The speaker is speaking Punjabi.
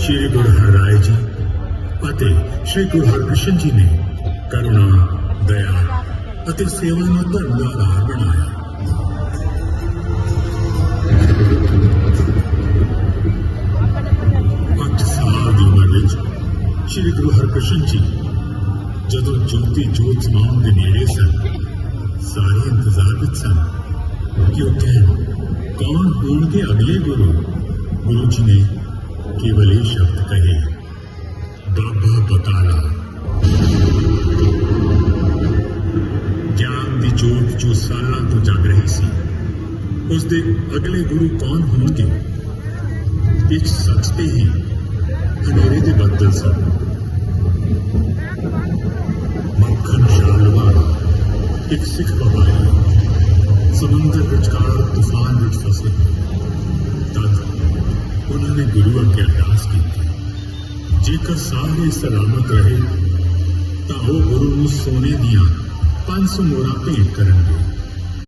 ਸ਼੍ਰੀ ਗੁਰੂ ਹਰਿਰਾਏ ਜੀ ਅਤੇ ਸ਼੍ਰੀ ਗੁਰੂ ਹਰਕ੍ਰਿਸ਼ਨ ਜੀ ਨੇ ਕਰੁਣਾ, ਦਇਆ ਅਤੇ ਸੇਵਾ ਨੂੰ ਧਰਮ ਦਾ ਆਧਾਰ ਬਣਾਇਆ। ਪੰਜ ਸਾਲ ਦੀ ਉਮਰ ਵਿੱਚ ਸ਼੍ਰੀ ਗੁਰੂ ਹਰਕ੍ਰਿਸ਼ਨ ਜੀ ਜਦੋਂ ਜੋਤੀ ਜੋਤ ਸਮਾਉਣ ਦੇ ਨੇੜੇ ਸਨ, ਸਾਰੇ ਇੰਤਜ਼ਾਰ ਵਿੱਚ ਸਨ ਕਿ ਉਹ ਕੌਣ ਹੋਣਗੇ ਅਗਲੇ ਗੁਰੂ। ਗੁਰੂ ਜੀ ਨੇ ਕੇਵਲ ਇਹ ਸ਼ਬਦ ਕਹੇ ਬਾਬਾ ਬਕਾਲਾ ਗਿਆਨ ਦੀ ਜੋਤ ਜੋ ਸਾਲਾਂ ਤੋਂ ਜਗ ਰਹੀ ਸੀ ਉਸ ਦੇ ਅਗਲੇ ਗੁਰੂ ਕੌਣ ਹੋਣਗੇ ਇੱਕ ਸੱਚ ਤੇ ਹੀ ਹਨੇਰੇ ਦੇ ਬੱਦਲ ਸਨ ਮੱਖਣ ਸ਼ਾਲਵਾ ਇੱਕ ਸਿੱਖ ਵਪਾਰੀ ਸਮੁੰਦਰ ਵਿਚਕਾਰ ਤੂਫਾਨ ਵਿੱਚ ਫਸੇ ਤਦ ਉਹਨਾਂ ਨੇ ਗੁਰੂ ਅੱਗੇ ਅਰਦਾਸ ਕੀਤੀ। ਜੇਕਰ ਸਾਰੇ ਸਲਾਮਤ ਰਹੇ, ਤਾਂ ਉਹ ਗੁਰੂ ਨੂੰ ਸੋਨੇ ਦੀਆਂ 500 ਮੋਹਰਾਂ ਭੇਟ ਕਰਨਗੇ।